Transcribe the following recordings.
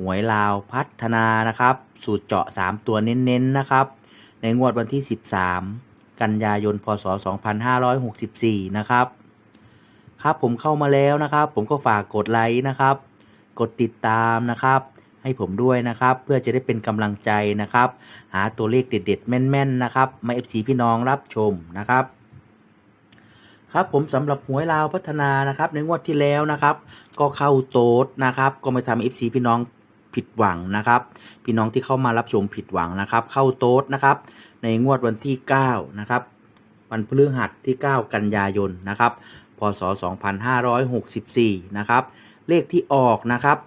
หวยลาวพัฒนานะครับ สูตรเจาะ 3 ตัวเน้นๆนะครับ ในงวดวันที่ 13 กันยายน พศ 2564 นะครับ ครับผมเข้ามาแล้วนะครับ ผมก็ฝากกดไลค์นะครับ กดติดตามนะครับ ให้ผมด้วยนะครับ เพื่อจะได้เป็นกำลังใจนะครับ หาตัวเลขเด็ดๆ แม่นๆ นะครับ มา FC พี่น้องรับชมนะครับครับผมสำหรับหวยลาวพัฒนานะครับในงวดที่แล้วนะครับ ก็เข้าโต๊ดนะครับ ก็ไม่ทำ FC พี่น้อง ผิดหวังนะครับ พี่น้องที่เข้ามารับชมผิดหวังนะครับ เข้าโต๊ดนะครับ ในงวดวันที่9นะครับวันพฤหัสที่ 9 กันยายนนะครับพศ 2564 นะครับ เลขที่ออกนะครับ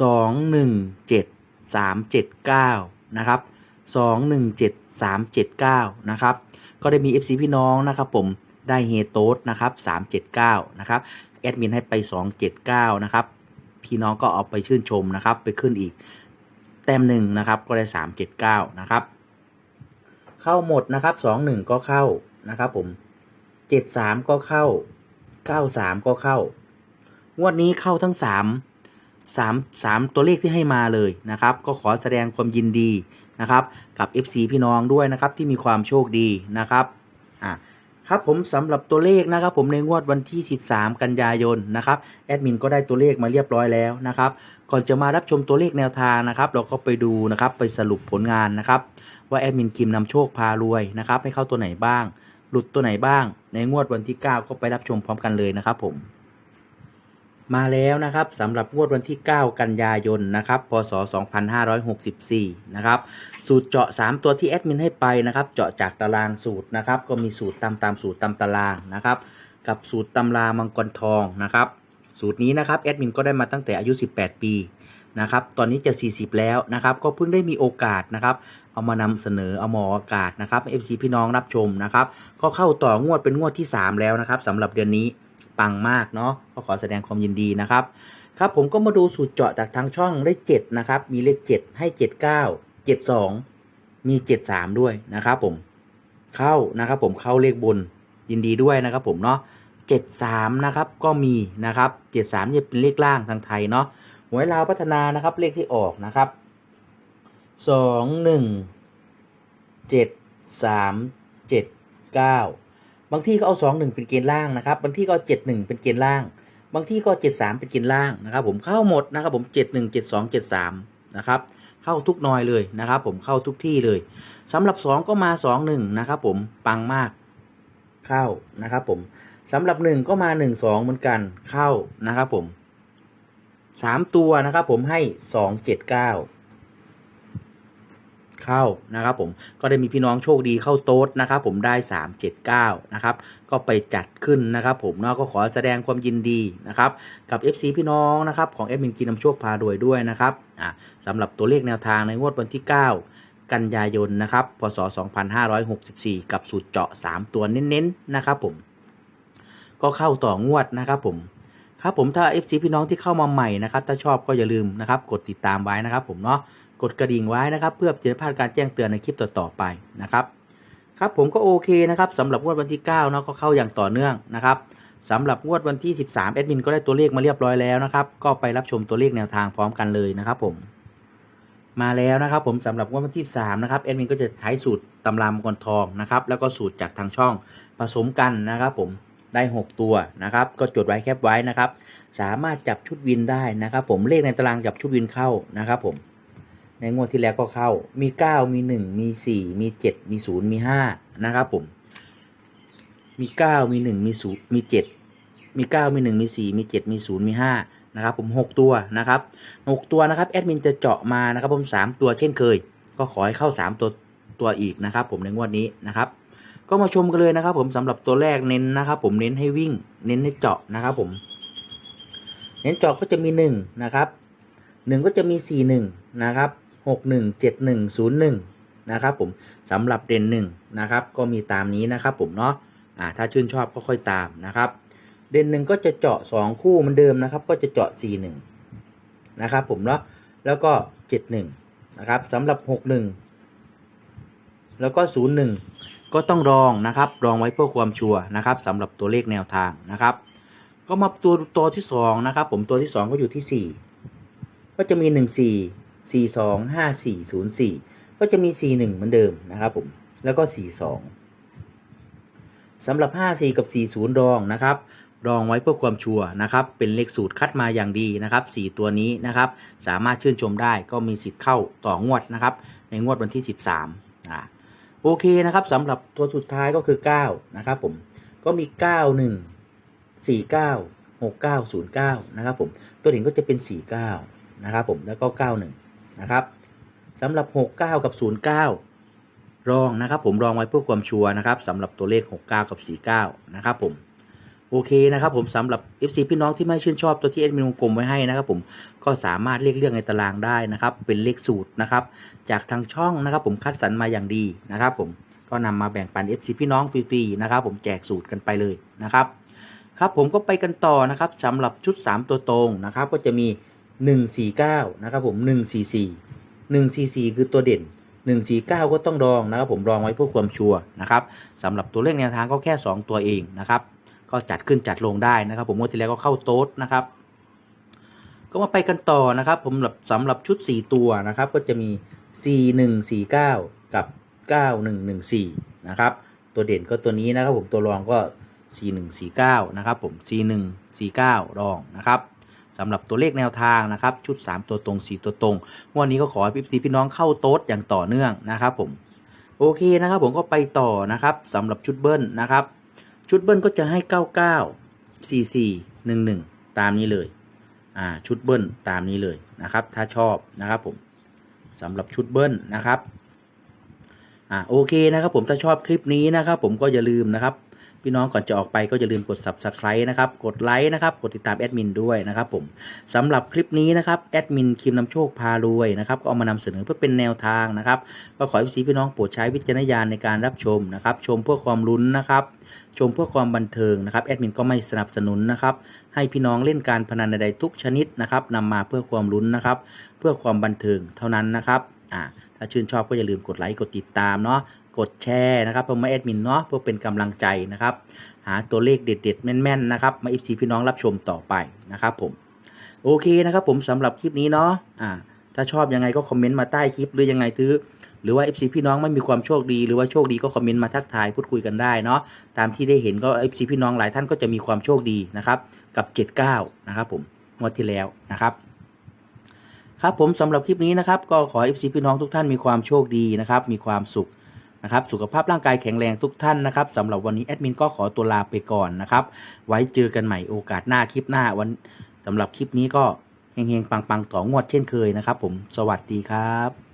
217 379 นะครับ 217 379 นะครับ ก็ได้มี FC พี่น้องนะครับผมได้เฮโต๊ดนะครับ 379 นะครับ แอดมินให้ไป 279 นะครับ พี่น้องก็เอาไปชื่นชมนะครับ ไปขึ้นอีกแต้มหนึ่งนะครับ ก็ได้379นะครับ เข้าหมดนะครับ21ก็เข้านะครับ ผม73ก็เข้า93ก็เข้างวดนี้เข้าทั้ง3 3 3ตัวเลขที่ให้มาเลยนะครับ ก็ขอแสดงความยินดีนะครับ กับ FC พี่น้องด้วยนะครับที่มีความโชคดีนะครับอะ ครับผมสำหรับตัวเลขนะครับผมในงวดวันที่ 13 กันยายนนะครับแอดมินก็ได้ตัวเลขมาเรียบร้อยแล้วนะครับก่อนจะมารับชมตัวเลขแนวทางนะครับ เราก็ไปดูนะครับไปสรุปผลงานนะครับ ว่าแอดมินคิมนำโชคพารวยนะครับให้เข้าตัวไหนบ้าง หลุดตัวไหนบ้าง ในงวดวันที่ 9 ก็ไปรับชมพร้อมกันเลยนะครับผม มาแล้วนะครับสำหรับงวดวันที่ 9 กันยายนนะครับพศ 2564 นะครับสูตรเจาะ 3 ตัวที่แอดมินให้ไปนะครับเจาะจากตารางสูตรนะครับก็มีสูตรตามตามสูตรตามตารางนะครับกับสูตรตำรามังกรทองนะครับสูตรนี้นะครับแอดมินก็ได้มาตั้งแต่อายุ 18 ปีนะครับตอนนี้จะ 40 แล้วนะครับก็เพิ่งได้มีโอกาสนะครับเอามานำเสนอเอามาออากาศนะครับเอฟซีพี่น้องรับชมนะครับก็เข้าต่องวดเป็นงวดที่ 3 แล้วนะครับสำหรับเดือนนี้ ปังมากเนาะก็ขอแสดงความยินดีนะครับ ครับผมก็มาดูสูตรเจาะจากทางช่องได้ 7 นะครับ มีเลข 7 ให้ 79 72 มี 73 ด้วยนะครับผมเข้านะครับผมเข้าเลขบนยินดีด้วยนะครับผมเนาะ73 นะครับก็มีนะครับ 73เนี่ยเป็นเลขล่างทางไทยเนาะหวยลาวพัฒนานะครับเลขที่ออกนะครับสองหนึ่งเจ็ดสามเจ็ดเก้า บางที่ก็เอาสองหนึ่งเป็นเกณฑ์ล่างนะครับบางที่ก็เจ็ดหนึ่งเป็นเกณฑ์ล่าง บางที่ก็เจ็ดสามเป็นเกณฑ์ล่างนะครับ ผมเข้าหมดนะครับ ผมเจ็ดหนึ่งเจ็ดสองเจ็ดสามนะครับเข้าทุกนอยเลยนะครับ ผมเข้าทุกที่เลยสำหรับสองก็มาสองหนึ่งนะครับ ผมปังมากเข้านะครับ ผมสำหรับหนึ่งก็มาหนึ่งสองเหมือนกันเข้านะครับ ผมสามตัวนะครับ ผมให้สองเจ็ดเก้า เข้านะครับผมก็ได้มีพี่น้องโชคดีเข้าโต๊ดนะครับผมได้ 379นะครับก็ไปจัดขึ้นนะครับผมเนาะก็ขอแสดงความยินดีนะครับกับ FC พี่น้องนะครับของแอดมินกินนำโชคพารวยด้วยนะครับอ่าสำหรับตัวเลขแนวทางในงวดวันที่ 9 กันยายนนะครับพศ 2564 กับสูตรเจาะ 3 ตัวเน้นๆนะครับผมก็เข้าต่องวดนะครับผมครับผมถ้า FC พี่น้องที่เข้ามาใหม่นะครับ ถ้าชอบก็อย่าลืมนะครับ กดติดตามไว้นะครับผมเนาะ กดกระดิ่งไว้นะครับ เพื่อจะพลาดการแจ้งเตือนในคลิปต่อๆไปนะครับ ครับผมก็โอเคนะครับสำหรับงวดวันที่9เนาะก็เข้าอย่างต่อเนื่องนะครับสำหรับงวดวันที่ 13แอดมินก็ได้ตัวเลขมาเรียบร้อยแล้วนะครับก็ไปรับชมตัวเลขแนวทางพร้อมกันเลยนะครับผมมาแล้วนะครับผมสำหรับงวดวันที่3นะครับแอดมินก็จะใช้สูตรตำรามกรทองนะครับแล้วก็สูตรจากทางช่องผสมกันนะครับผมได้ 6 ตัวนะครับก็จดไว้แคปไว้นะครับ สามารถจับชุดวินได้นะครับ ผมเลขในตารางจับชุดวินเข้านะครับผม ในงวดที่แล้วก็เข้า มี 9 มี 1 มี 4 มี 7 มี 0 มี 5 นะครับผม มี 9 มี 1 มี 0 มี 7 มี 9 มี 1 มี 4 มี 7 มี 0 มี 5 นะครับผม 6 ตัวนะครับ 6 ตัวนะครับแอดมินจะเจาะมานะครับผม 3 ตัวเช่นเคย ก็ขอให้เข้า 3 ตัวตัวอีกนะครับผมในงวดนี้นะครับ ก็มาชมกันเลยนะครับ ผมสำหรับตัวแรกเน้นนะครับผมเน้นให้วิ่ง เน้นให้เจาะนะครับผม เน้นเจาะก็จะมี1นะครับ1ก็จะมี4 1นะครับ หกหนึ่งเจ็ดหนึ่งศูนย์หนึ่งนะครับผมสำหรับเด่นหนึ่งนะครับก็มีตามนี้นะครับผมเนาะอ่าถ้าชื่นชอบก็ค่อยตามนะครับ เด่นหนึ่งก็จะเจาะสองคู่เหมือนเดิมนะครับ ก็จะเจาะสี่หนึ่งนะครับผมเนาะแล้วก็เจ็ดหนึ่งนะครับสำหรับหกหนึ่งแล้วก็ศูนย์หนึ่งก็ต้องรองนะครับรองไว้เพื่อความชัวร์นะครับสำหรับตัวเลขแนวทางนะครับ ก็มาตัวตัวที่สองนะครับผมตัวที่สองก็อยู่ที่สี่ก็จะมีห นึ่งสี่สี่สองห้าสี่ศูนย์สี่ก็จะมีสี่หนึ่งเหมือนเดิมนะครับผม แล้วก็สี่สองสำหรับห้าสี่กับสี่ศูนย์รองนะครับ รองไว้เพื่อความชัวร์นะครับ เป็นเลขสูตรคัดมาอย่างดีนะครับสี่ตัวนี้นะครับ สามารถชื่นชมได้ก็มีสิทธิ์เข้าต่องวดนะครับ ในงวดวันที่ 13อ่าโอเคนะครับสำหรับตัวสุดท้ายก็คือ 9 นะครับผม ก็มี 91 49 6909 นะครับผม ตัวเด่นก็จะเป็น 49 นะครับผมแล้วก็ 91 นะครับสำหรับ 69 กับ 09 รองนะครับ ผมรองไว้เพื่อความชัวร์นะครับสำหรับตัวเลข 69 กับ 49 นะครับผมโอเคนะครับผมสำหรับ FC พี่น้องที่ไม่ชื่นชอบตัวที่เอ็ดมินวงกลมไว้ให้นะครับผมก็สามารถเรียกเรื่องในตารางได้นะครับ เป็นเลขสูตรนะครับ จากทางช่องนะครับ ผมคัดสรรมาอย่างดีนะครับ ผมก็นำมาแบ่งปัน FC พี่น้องฟรีๆนะครับ ผมแจกสูตรกันไปเลยนะครับ ครับผมก็ไปกันต่อนะครับสำหรับชุด 3 ตัวตรงนะครับ ก็จะมี 149 นะครับผม 144 144 คือตัวเด่น 149 ก็ต้องรองนะครับผมรองไว้เพื่อความชัวร์นะครับสำหรับตัวเลขแนวทางก็แค่ 2 ตัวเองนะครับ ก็จัดขึ้นจัดลงได้นะครับ ผมงวดที่แล้วก็เข้าโต๊ดนะครับ ก็มาไปกันต่อนะครับ ผมสำหรับสำหรับชุด 4 ตัวนะครับ ก็จะมี 4149 กับ 9114 นะครับ ตัวเด่นก็ตัวนี้นะครับผมตัวรองก็ 4149 นะครับผม 4149 รองนะครับ สำหรับตัวเลขแนวทางนะครับชุด 3 ตัวตรง 4 ตัวตรงวันนี้ก็ขอให้พี่พี่น้องเข้าโต๊ดอย่างต่อเนื่องนะครับผมโอเคนะครับผมก็ไปต่อนะครับสำหรับชุดเบิ้ลนะครับ ชุดเบิ้ลก็จะให้ 99 44 11 ตามนี้เลยอ่าชุดเบิ้ลตามนี้เลยนะครับ ถ้าชอบนะครับผมสำหรับชุดเบิ้ลนะครับอ่าโอเคนะครับผมถ้าชอบคลิปนี้นะครับผมก็อย่าลืมนะครับ พี่น้องก่อนจะออกไปก็อย่าลืมกด subscribe นะครับ กดไลค์นะครับ กดติดตามแอดมินด้วยนะครับผมสำหรับคลิปนี้นะครับแอดมินคิมนำโชคพารวยนะครับก็เอามานำเสนอเพื่อเป็นแนวทางนะครับก็ขอให้พี่น้องโปรดใช้วิจารณญาณในการรับชมนะครับ ชมเพื่อความลุ้นนะครับชมเพื่อความบันเทิงนะครับแอดมินก็ไม่สนับสนุนนะครับให้พี่น้องเล่นการพนันใดๆทุกชนิดนะครับนำมาเพื่อความลุ้นนะครับ เพื่อความบันเทิงเท่านั้นนะครับอ่าถ้าชื่นชอบก็อย่าลืมกดไลค์กดติดตามเนาะ กดแชร์นะครับเพื่อมาแอดมินเนาะเพื่อเป็นกำลังใจนะครับ หาตัวเลขเด็ดๆแม่นๆนะครับมาอีซีพี่น้องรับชมต่อไปนะครับผมโอเคนะครับผมสำหรับคลิปนี้เนาะอ่าถ้าชอบยังไงก็คอมเมนต์มาใต้คลิปหรือยังไงถือหรือว่า FC พี่น้องไม่มีความโชคดีหรือว่าโชคดีก็คอมเมนต์มาทักทายพูดคุยกันได้เนาะตามที่ได้เห็นก็ FC พี่น้องหลายท่านก็จะมีความโชคดีนะครับกับ 79 นะครับผมงวดที่แล้วนะครับ ครับผมสำหรับคลิปนี้นะครับ ก็ขอ FC พี่น้องทุกท่านมีความโชคดีนะครับ มีความสุข นะครับสุขภาพร่างกายแข็งแรงทุกท่านนะครับสำหรับวันนี้แอดมินก็ขอตัวลาไปก่อนนะครับ ไว้เจอกันใหม่โอกาสหน้าคลิปหน้าวันสำหรับคลิปนี้ก็เฮงๆปังๆต่องวดเช่นเคยนะครับ ผมสวัสดีครับ